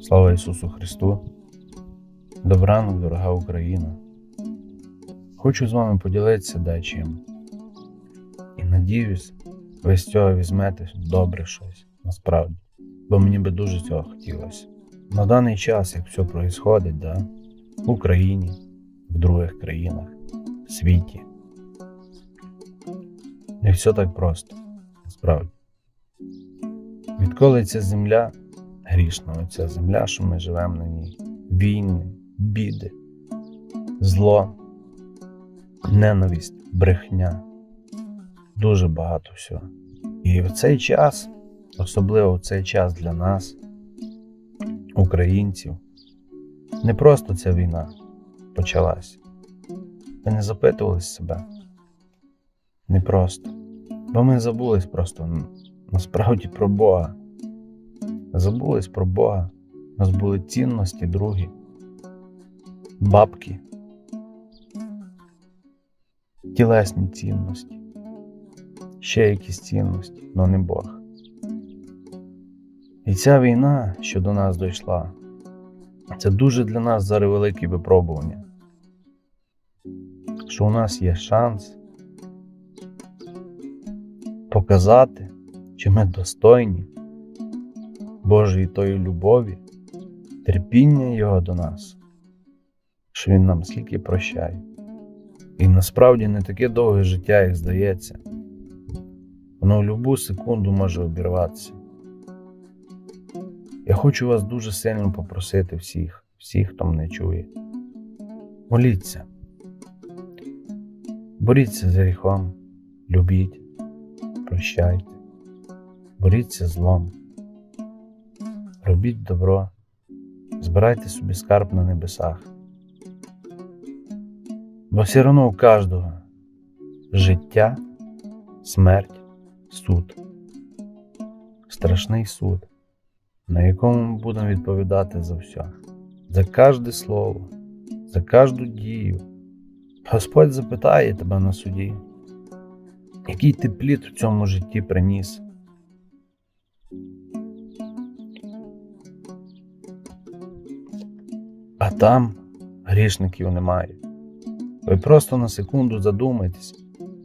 Слава Ісусу Христу! Добранок, дорога Україна! Хочу з вами поділитися дечим. І надіюсь, ви з цього візьмете добре щось насправді, бо мені би дуже цього хотілося. На даний час, як все происходить, да, в Україні, в других країнах, в світі. Не все так просто, насправді. Відколи ця земля грішна, оця земля, що ми живемо на ній, війни, біди, зло, ненависть, брехня, дуже багато всього. І в цей час, особливо в цей час для нас, українців, не просто ця війна почалась. Ви не запитували себе? Не просто. Бо ми забулись просто насправді про Бога. Забулись про Бога. У нас були цінності другі, бабки, тілесні цінності, ще якісь цінності, але не Бог. І ця війна, що до нас дійшла, це дуже для нас зараз велике випробування. Що у нас є шанс показати, чи ми достойні Божої тої любові, терпіння Його до нас, що Він нам скільки прощає. І насправді не таке довге життя, як здається. Воно в будь-яку секунду може обірватися. Я хочу вас дуже сильно попросити всіх, всіх, хто мене чує. Моліться. Боріться з гріхом, любіть, прощайте, боріться злом, робіть добро, збирайте собі скарб на небесах. Бо все одно у кожного життя, смерть, суд, страшний суд, на якому ми будемо відповідати за все, за кожне слово, за кожну дію. Господь запитає тебе на суді, який ти плід у цьому житті приніс. А там грішників немає. Ви просто на секунду задумайтесь.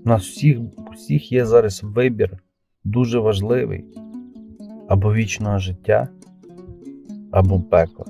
У нас всіх, всіх є зараз вибір дуже важливий або вічного життя, або пекла.